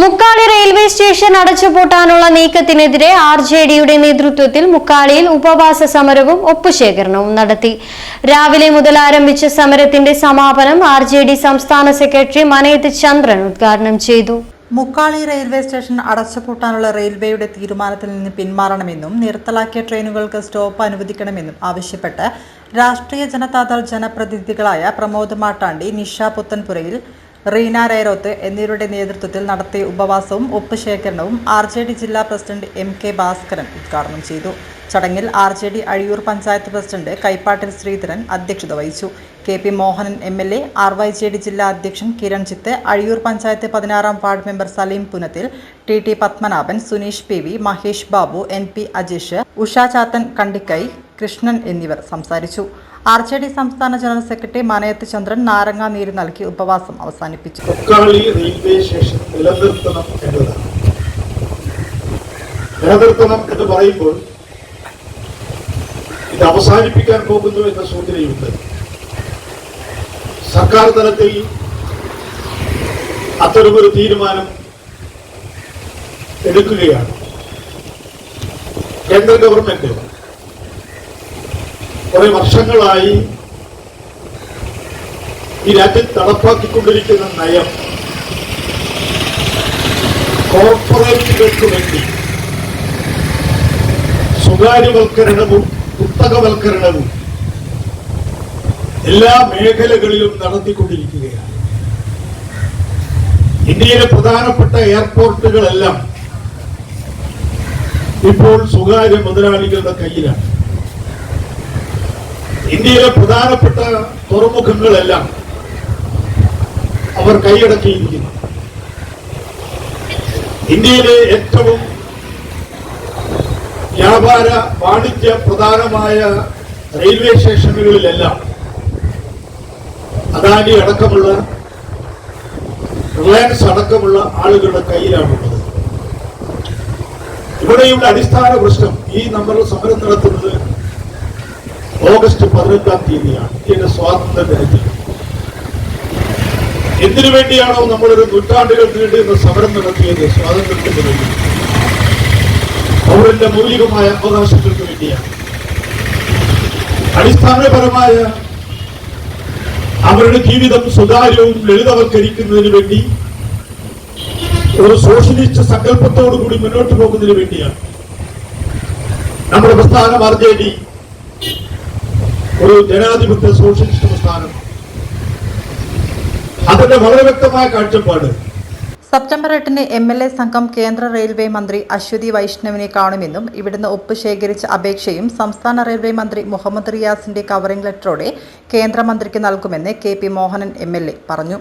Mukkali railway station അടച്ചുപൂട്ടാനുള്ള നീക്കത്തിനെതിരെ R J ഡിയുടെ നേതൃത്വത്തിൽ മുക്കാളിയിൽ ഉപവാസ സമരവും ഒപ്പുശേഖരണവും നടത്തി. രാവിലെ മുതൽ ആരംഭിച്ച സമരത്തിന്റെ സമാപനം ആർ ജെ ഡി സംസ്ഥാന സെക്രട്ടറി മനയത്ത് ചന്ദ്രൻ ഉദ്ഘാടനം ചെയ്തു. മുക്കാളി റെയിൽവേ സ്റ്റേഷൻ അടച്ചുപൂട്ടാനുള്ള റെയിൽവേയുടെ തീരുമാനത്തിൽ നിന്ന് പിന്മാറണമെന്നും നിർത്തലാക്കിയ ട്രെയിനുകൾക്ക് സ്റ്റോപ്പ് അനുവദിക്കണമെന്നും ആവശ്യപ്പെട്ട് രാഷ്ട്രീയ ജനതാദൾ ജനപ്രതിനിധികളായ പ്രമോദ് മാട്ടാണ്ടി നിഷ പുത്തൻപുരയിൽ റീന റേരോത്ത് എന്നിവരുടെ നേതൃത്വത്തിൽ നടത്തിയ ഉപവാസവും ഒപ്പുശേഖരണവും ആർ ജെ ഡി ജില്ലാ പ്രസിഡന്റ് എം കെ ഭാസ്കരൻ ഉദ്ഘാടനം ചെയ്തു. ചടങ്ങിൽ R J D Azhiyur panchayat president Kaippattil Sreedharan അധ്യക്ഷത വഹിച്ചു. K P Mohanan M L A R Y J D ജില്ലാ അധ്യക്ഷൻ കിരൺ ചിത്ത് അഴിയൂർ പഞ്ചായത്ത് പതിനാറാം ward member Saleem Punathil T T Padmanabhan Suneesh P V Mahesh Babu N P Ajeesh Usha Chathan Kandikkai Krishnan എന്നിവർ സംസാരിച്ചു. R J D സംസ്ഥാന general secretary Manayath Chandran നാരങ്ങ നീര് നൽകി ഉപവാസം അവസാനിപ്പിച്ചു. റെയിൽവേ സ്റ്റേഷൻ നിലനിർത്തണം എന്നതാണ്. നിലനിർത്തണം എന്ന് പറയുമ്പോൾ ഇത് അവസാനിപ്പിക്കാൻ പോകുന്നു എന്ന സൂചനയുണ്ട്. സർക്കാർ തലത്തിൽ അത്തരമൊരു തീരുമാനം എടുക്കുകയാണ്. കേന്ദ്ര ഗവൺമെന്റ് കുറെ വർഷങ്ങളായി ഈ രാജ്യത്ത് നടപ്പാക്കിക്കൊണ്ടിരിക്കുന്ന നയം കോർപ്പറേറ്റുകൾക്ക് വേണ്ടി സ്വകാര്യവൽക്കരണവും കുത്തകവൽക്കരണവും എല്ലാ മേഖലകളിലും നടത്തിക്കൊണ്ടിരിക്കുകയാണ്. ഇന്ത്യയിലെ പ്രധാനപ്പെട്ട എയർപോർട്ടുകളെല്ലാം ഇപ്പോൾ സ്വകാര്യ മുതലാളികളുടെ കയ്യിലാണ്. ഇന്ത്യയിലെ പ്രധാനപ്പെട്ട തുറമുഖങ്ങളെല്ലാം അവർ കൈയടക്കിയിരിക്കുന്നു. ഇന്ത്യയിലെ ഏറ്റവും വ്യാപാര വാണിജ്യ പ്രധാനമായ റെയിൽവേ സ്റ്റേഷനുകളിലെല്ലാം അദാനി അടക്കമുള്ള റിലയൻസ് അടക്കമുള്ള ആളുകളുടെ കയ്യിലാണുള്ളത്. ഇവിടെയുള്ള അടിസ്ഥാന പ്രശ്നം ഈ നമ്മൾ സമരം നടത്തുന്നത് ഓഗസ്റ്റ് പതിനെട്ടാം തീയതിയാണ്. ഇന്ത്യയുടെ സ്വാതന്ത്ര്യ ദിനത്തിൽ. എന്തിനു വേണ്ടിയാണോ നമ്മളൊരു നൂറ്റാണ്ടുകൾ നീണ്ടുന്ന സമരം നടത്തിയത്? സ്വാതന്ത്ര്യത്തിന് വേണ്ടി. പൗരന്റെ മൗലികമായ അവകാശങ്ങൾക്ക് വേണ്ടിയാണ്. അടിസ്ഥാനപരമായ അവരുടെ ജീവിതം സുതാര്യവും ലളിതവൽക്കരിക്കുന്നതിന് വേണ്ടി ഒരു സോഷ്യലിസ്റ്റ് സങ്കല്പത്തോടു കൂടി മുന്നോട്ട് പോകുന്നതിന് വേണ്ടിയാണ്. നമ്മുടെ പ്രസ്ഥാനം ആർ ജെ ഡി. ഒരു ജനാധിപത്യ സോഷ്യലിസ്റ്റ് പ്രസ്ഥാനം. അതിന്റെ വളരെ വ്യക്തമായ കാഴ്ചപ്പാട്. സെപ്റ്റംബർ എട്ടിന് എം എൽ എ സംഘം കേന്ദ്ര റെയിൽവേ മന്ത്രി അശ്വതി വൈഷ്ണവിനെ കാണുമെന്നും ഇവിടുന്ന് ഒപ്പ് ശേഖരിച്ച അപേക്ഷയും സംസ്ഥാന റെയിൽവേ മന്ത്രി മുഹമ്മദ് റിയാസിന്റെ കവറിംഗ് ലെറ്ററോടെ കേന്ദ്രമന്ത്രിക്ക് നൽകുമെന്ന് കെ പി മോഹനൻ എം പറഞ്ഞു.